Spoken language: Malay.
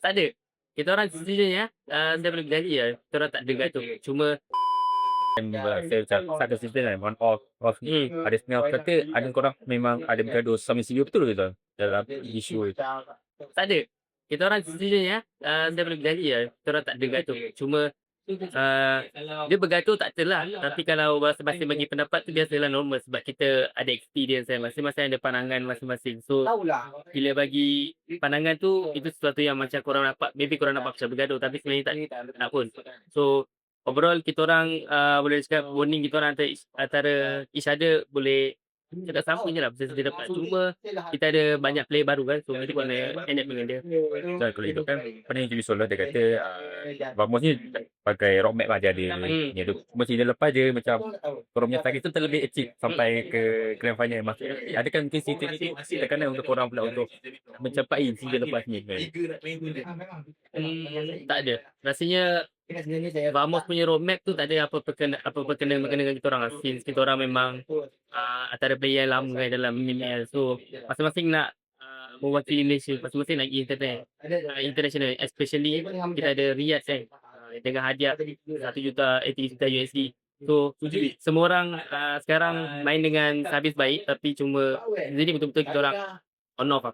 Tak ada. Kita orang sejujurnya, uh, saya boleh berjanji lah, kita orang tak ada gaduh. Cuma Saya macam satu sistem kan on off off. Ni hmm, ada setengah kata ada korang memang ada bergaduh suami isteri betul ke tu dalam isu itu. tak ada. Kita orang sejujurnya, uh, saya boleh berjanji lah, kita orang tak ada gaduh. Cuma uh, dia bergaduh tak adalah. Tapi kalau masing-masing bagi pendapat tu biasalah normal sebab kita ada experience kan. Masing-masing ada pandangan masing-masing. So, bila bagi pandangan tu, itu sesuatu yang macam korang nampak, maybe korang nampak macam bergaduh tapi sebenarnya tak, tak nak pun. So, overall kita orang uh, boleh cakap bonding kita orang antara, antara each other boleh cakap sama je lah pasal dia dapat. Cuma kita ada banyak player baru kan. So, kita kena end up dengan dia. Kalau itu kan pernah interview solo dia kata uh, Vamos ni pakai roadmap lah dia ada Hmm. ni tu. Mesti dia lepas je macam korang punya target tu terlebih achieve sampai ke grand final. Maksudnya ada kan mungkin cerita ni tekanan untuk korang pula untuk mencapai sehingga lepas ni. kan. Hmm, tak ada. Rasanya Vamos punya roadmap tu tak ada apa-apa kena apa-apa kena mengena dengan kita orang lah. Since kita orang memang uh, antara player yang lama kan dalam MML. So masing-masing nak mewakili Malaysia, masing-masing nak pergi internet, uh, international. Especially kita ada Riyadh kan. Uh, dengan hadiah 1 juta, 80 juta USD. So semua orang uh, sekarang main dengan servis baik tapi cuma jadi betul-betul kita orang on off lah.